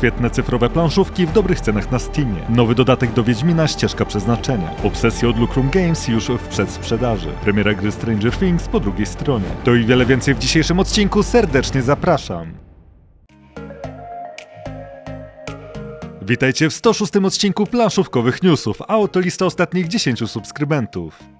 Świetne cyfrowe planszówki w dobrych cenach na Steamie. Nowy dodatek do Wiedźmina Ścieżka Przeznaczenia. Obsesje od Lucrum Games już w przedsprzedaży. Premiera gry Stranger Things po drugiej stronie. To i wiele więcej w dzisiejszym odcinku. Serdecznie zapraszam. Witajcie w 106 odcinku planszówkowych newsów, a oto lista ostatnich 10 subskrybentów.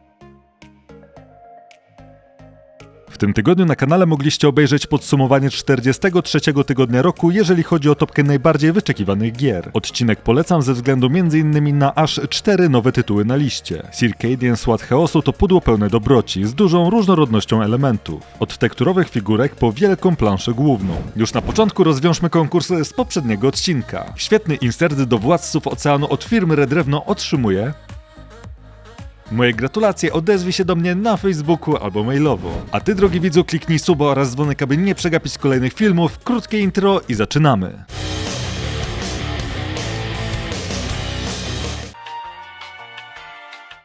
Tym tygodniu na kanale mogliście obejrzeć podsumowanie 43 tygodnia roku, jeżeli chodzi o topkę najbardziej wyczekiwanych gier. Odcinek polecam ze względu m.in. na aż 4 nowe tytuły na liście. Circadian Swat Chaosu to pudło pełne dobroci, z dużą różnorodnością elementów. Od tekturowych figurek po wielką planszę główną. Już na początku rozwiążmy konkurs z poprzedniego odcinka. Świetny insert do Władców Oceanu od firmy Redrewno otrzymuje Moje gratulacje, odezwij się do mnie na Facebooku albo mailowo. A ty, drogi widzu, kliknij suba oraz dzwonek, aby nie przegapić kolejnych filmów. Krótkie intro i zaczynamy.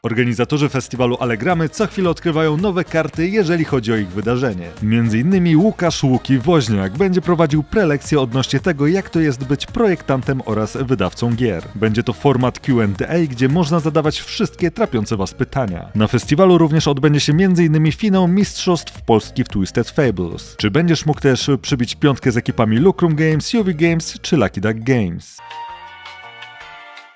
Organizatorzy festiwalu Allegramy co chwilę odkrywają nowe karty, jeżeli chodzi o ich wydarzenie. Między innymi Łukasz Łuki Woźniak będzie prowadził prelekcję odnośnie tego, jak to jest być projektantem oraz wydawcą gier. Będzie to format Q&A, gdzie można zadawać wszystkie trapiące was pytania. Na festiwalu również odbędzie się m.in. finał Mistrzostw Polski w Twisted Fables. Czy będziesz mógł też przybić piątkę z ekipami Lucrum Games, UV Games czy Lucky Duck Games?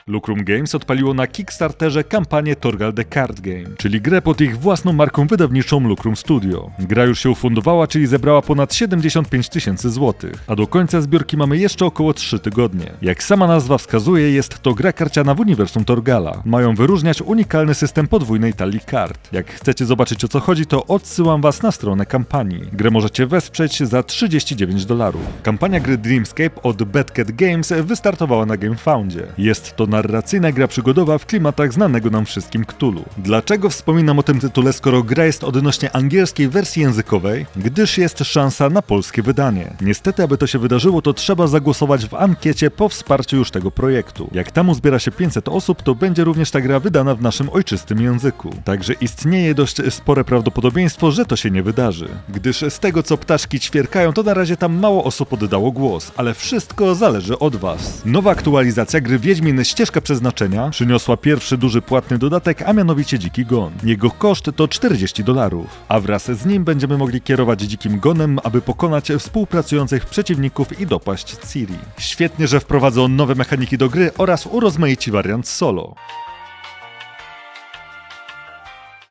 Lucrum Games odpaliło na Kickstarterze kampanię Torgal the Card Game, czyli grę pod ich własną marką wydawniczą Lucrum Studio. Gra już się ufundowała, czyli zebrała ponad 75 tysięcy złotych, a do końca zbiórki mamy jeszcze około 3 tygodnie. Jak sama nazwa wskazuje, jest to gra karciana w uniwersum Torgala. Mają wyróżniać unikalny system podwójnej talii kart. Jak chcecie zobaczyć o co chodzi, to odsyłam was na stronę kampanii. Grę możecie wesprzeć za 39 dolarów. Kampania gry Dreamscape od Badcat Games wystartowała na GameFoundzie. Jest to narracyjna gra przygodowa w klimatach znanego nam wszystkim Cthulhu. Dlaczego wspominam o tym tytule, skoro gra jest odnośnie angielskiej wersji językowej? Gdyż jest szansa na polskie wydanie. Niestety, aby to się wydarzyło, to trzeba zagłosować w ankiecie po wsparciu już tego projektu. Jak tam uzbiera się 500 osób, to będzie również ta gra wydana w naszym ojczystym języku. Także istnieje dość spore prawdopodobieństwo, że to się nie wydarzy. Gdyż z tego, co ptaszki ćwierkają, to na razie tam mało osób oddało głos, ale wszystko zależy od Was. Nowa aktualizacja gry Wiedźmin Ścieżka Przeznaczenia przyniosła pierwszy duży płatny dodatek, a mianowicie Dziki Gon. Jego koszt to 40 dolarów, a wraz z nim będziemy mogli kierować Dzikim Gonem, aby pokonać współpracujących przeciwników i dopaść Ciri. Świetnie, że wprowadzą nowe mechaniki do gry oraz urozmaici wariant solo.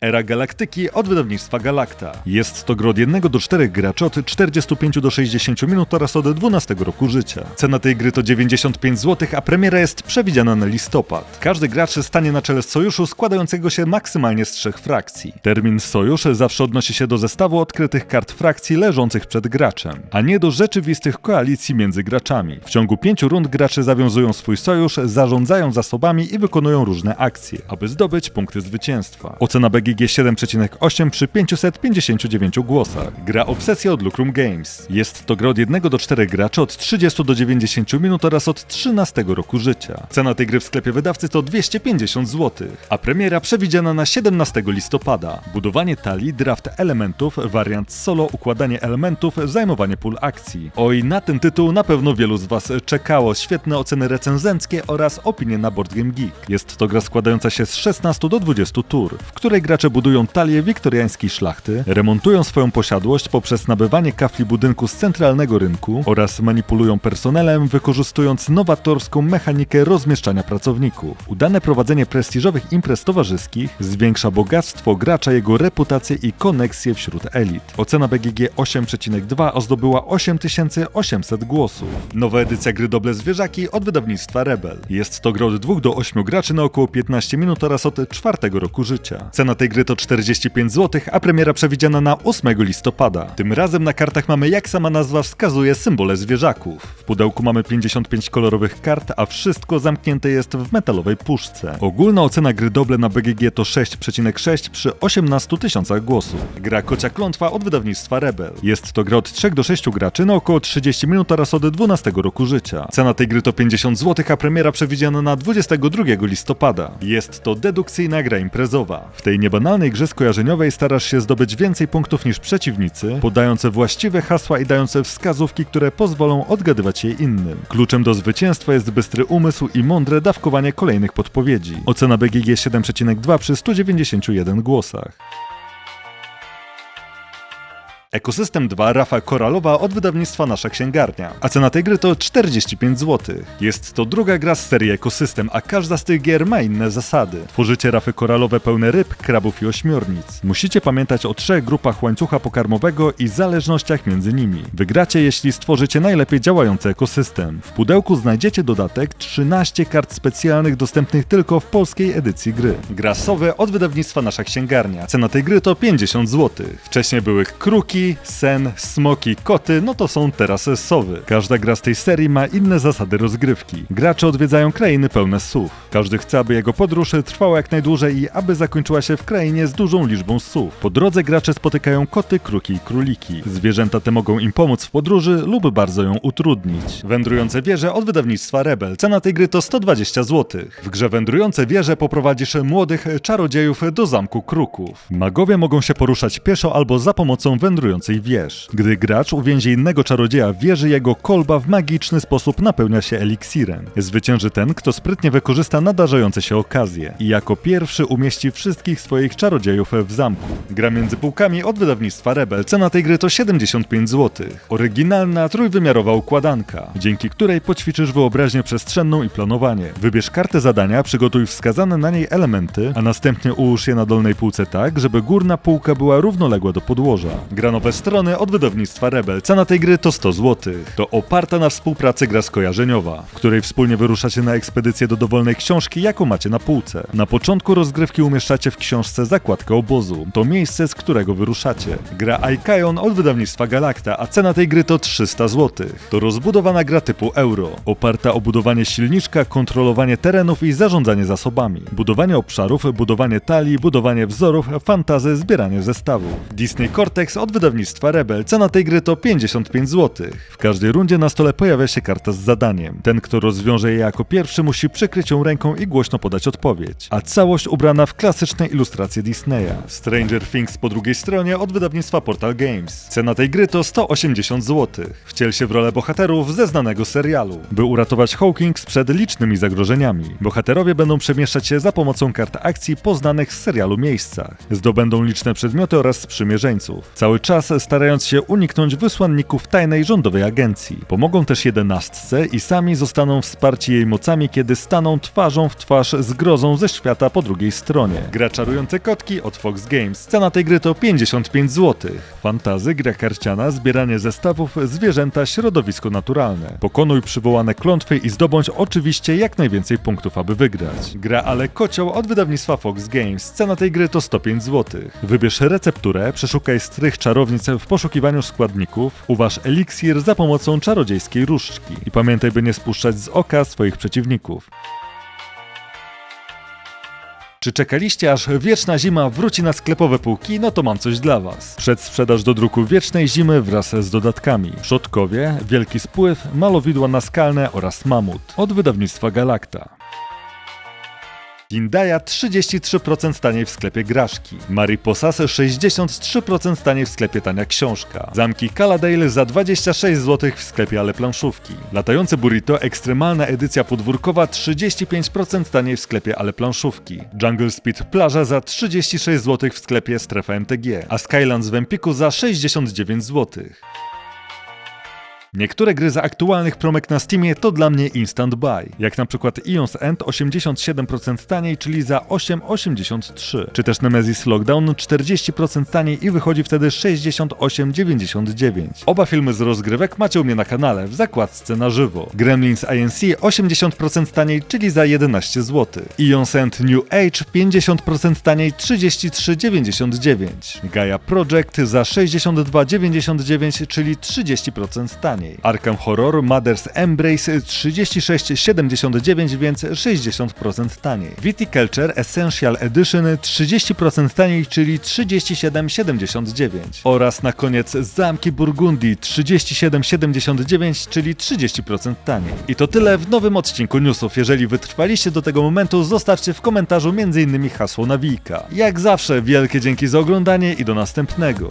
Era Galaktyki od wydawnictwa Galacta. Jest to gro od 1 do 4 graczy od 45 do 60 minut oraz od 12 roku życia. Cena tej gry to 95 zł, a premiera jest przewidziana na listopad. Każdy gracz stanie na czele sojuszu składającego się maksymalnie z trzech frakcji. Termin sojusz zawsze odnosi się do zestawu odkrytych kart frakcji leżących przed graczem, a nie do rzeczywistych koalicji między graczami. W ciągu pięciu rund gracze zawiązują swój sojusz, zarządzają zasobami i wykonują różne akcje, aby zdobyć punkty zwycięstwa. Ocena BG GG 7,8 przy 559 głosach. Gra Obsesja od Lucrum Games. Jest to gra od 1 do 4 graczy od 30 do 90 minut oraz od 13 roku życia. Cena tej gry w sklepie wydawcy to 250 zł, a premiera przewidziana na 17 listopada. Budowanie talii, draft elementów, wariant solo, układanie elementów, zajmowanie pól akcji. Oj, na ten tytuł na pewno wielu z Was czekało. Świetne oceny recenzenckie oraz opinie na Board Game Geek. Jest to gra składająca się z 16 do 20 tur, w której gracze budują talię wiktoriańskiej szlachty, remontują swoją posiadłość poprzez nabywanie kafli budynku z centralnego rynku oraz manipulują personelem, wykorzystując nowatorską mechanikę rozmieszczania pracowników. Udane prowadzenie prestiżowych imprez towarzyskich zwiększa bogactwo gracza, jego reputację i koneksję wśród elit. Ocena BGG 8,2 ozdobyła 8800 głosów. Nowa edycja gry Doble Zwierzaki od wydawnictwa Rebel. Jest to gra od 2 do 8 graczy na około 15 minut oraz od 4 roku życia. Cena tej gry to 45 zł, a premiera przewidziana na 8 listopada. Tym razem na kartach mamy, jak sama nazwa wskazuje, symbole zwierzaków. W pudełku mamy 55 kolorowych kart, a wszystko zamknięte jest w metalowej puszce. Ogólna ocena gry Doble na BGG to 6,6 przy 18 tysiącach głosów. Gra Kocia Klątwa od wydawnictwa Rebel. Jest to gra od 3 do 6 graczy na około 30 minut oraz od 12 roku życia. Cena tej gry to 50 zł, a premiera przewidziana na 22 listopada. Jest to dedukcyjna gra imprezowa. W tej niebadanej banalnej grze skojarzeniowej starasz się zdobyć więcej punktów niż przeciwnicy, podające właściwe hasła i dające wskazówki, które pozwolą odgadywać je innym. Kluczem do zwycięstwa jest bystry umysł i mądre dawkowanie kolejnych podpowiedzi. Ocena BGG 7,2 przy 191 głosach. Ekosystem 2 Rafa Koralowa od wydawnictwa Nasza Księgarnia. A cena tej gry to 45 zł. Jest to druga gra z serii Ekosystem, a każda z tych gier ma inne zasady. Tworzycie rafy koralowe pełne ryb, krabów i ośmiornic. Musicie pamiętać o trzech grupach łańcucha pokarmowego i zależnościach między nimi. Wygracie, jeśli stworzycie najlepiej działający ekosystem. W pudełku znajdziecie dodatek 13 kart specjalnych dostępnych tylko w polskiej edycji gry. Gra Sowe od wydawnictwa Nasza Księgarnia. Cena tej gry to 50 zł. Wcześniej były kruki, sen, smoki, koty, no to są teraz sowy. Każda gra z tej serii ma inne zasady rozgrywki. Gracze odwiedzają krainy pełne sów. Każdy chce, aby jego podróż trwała jak najdłużej i aby zakończyła się w krainie z dużą liczbą sów. Po drodze gracze spotykają koty, kruki i króliki. Zwierzęta te mogą im pomóc w podróży lub bardzo ją utrudnić. Wędrujące wieże od wydawnictwa Rebel. Cena tej gry to 120 zł. W grze Wędrujące wieże poprowadzisz młodych czarodziejów do zamku kruków. Magowie mogą się poruszać pieszo albo za pomocą wędrującej wież. Gdy gracz uwięzi innego czarodzieja w wieży, jego kolba w magiczny sposób napełnia się eliksirem. Zwycięży ten, kto sprytnie wykorzysta nadarzające się okazje i jako pierwszy umieści wszystkich swoich czarodziejów w zamku. Gra między półkami od wydawnictwa Rebel. Cena tej gry to 75 zł. Oryginalna, trójwymiarowa układanka, dzięki której poćwiczysz wyobraźnię przestrzenną i planowanie. Wybierz kartę zadania, przygotuj wskazane na niej elementy, a następnie ułóż je na dolnej półce tak, żeby górna półka była równoległa do podłoża. Gra nowe strony od wydawnictwa Rebel. Cena tej gry to 100 zł. To oparta na współpracy gra skojarzeniowa, w której wspólnie wyruszacie na ekspedycję do dowolnej książki, jaką macie na półce. Na początku rozgrywki umieszczacie w książce zakładkę obozu. To miejsce, z którego wyruszacie. Gra Aikajon od wydawnictwa Galacta, a cena tej gry to 300 zł. To rozbudowana gra typu euro, oparta o budowanie silniczka, kontrolowanie terenów i zarządzanie zasobami. Budowanie obszarów, budowanie talii, budowanie wzorów, fantazy, zbieranie zestawów. Disney Cortex od wydawnictwa Rebel. Cena tej gry to 55 zł. W każdej rundzie na stole pojawia się karta z zadaniem. Ten, kto rozwiąże je jako pierwszy, musi przykryć ją ręką i głośno podać odpowiedź. A całość ubrana w klasyczne ilustracje Disneya. Stranger Things po drugiej stronie od wydawnictwa Portal Games. Cena tej gry to 180 zł. Wciel się w rolę bohaterów ze znanego serialu, by uratować Hawkins przed licznymi zagrożeniami. Bohaterowie będą przemieszczać się za pomocą kart akcji poznanych z serialu miejscach. Zdobędą liczne przedmioty oraz sprzymierzeńców. Cały czas starając się uniknąć wysłanników tajnej rządowej agencji. Pomogą też jedenastce i sami zostaną wsparci jej mocami, kiedy staną twarzą w twarz z grozą ze świata po drugiej stronie. Gra Czarujące Kotki od Fox Games. Cena tej gry to 55 zł. Fantazy, gra karciana, zbieranie zestawów, zwierzęta, środowisko naturalne. Pokonuj przywołane klątwy i zdobądź oczywiście jak najwięcej punktów, aby wygrać. Gra Ale Kocioł od wydawnictwa Fox Games. Cena tej gry to 105 zł. Wybierz recepturę, przeszukaj strych czarownic w poszukiwaniu składników, uważ eliksir za pomocą czarodziejskiej różdżki. I pamiętaj, by nie spuszczać z oka swoich przeciwników. Czy czekaliście aż wieczna zima wróci na sklepowe półki? No to mam coś dla Was. Przedsprzedaż do druku wiecznej zimy wraz z dodatkami. Przodkowie, Wielki Spływ, Malowidła naskalne oraz Mamut od wydawnictwa Galacta. Hindaya 33% taniej w sklepie Graszki. Mariposasy 63% taniej w sklepie Tania Książka. Zamki Caladale za 26 zł w sklepie Ale Planszówki. Latające burrito ekstremalna edycja podwórkowa 35% taniej w sklepie Ale Planszówki. Jungle Speed Plaża za 36 zł w sklepie Strefa MTG. A Skylands w Empiku za 69 zł. Niektóre gry za aktualnych promek na Steamie to dla mnie instant buy, jak na przykład Eons End 87% taniej, czyli za 8,83, czy też Nemesis Lockdown 40% taniej i wychodzi wtedy 68,99. Oba filmy z rozgrywek macie u mnie na kanale w zakładce na żywo. Gremlins INC 80% taniej, czyli za 11 zł. Eons End New Age 50% taniej 33,99. Gaia Project za 62,99, czyli 30% taniej. Taniej. Arkham Horror Mother's Embrace 36,79, więc 60% taniej. Viticulture Essential Edition 30% taniej, czyli 37,79. Oraz na koniec Zamki Burgundii 37,79, czyli 30% taniej. I to tyle w nowym odcinku newsów. Jeżeli wytrwaliście do tego momentu, zostawcie w komentarzu m.in. hasło nawijka. Jak zawsze, wielkie dzięki za oglądanie i do następnego.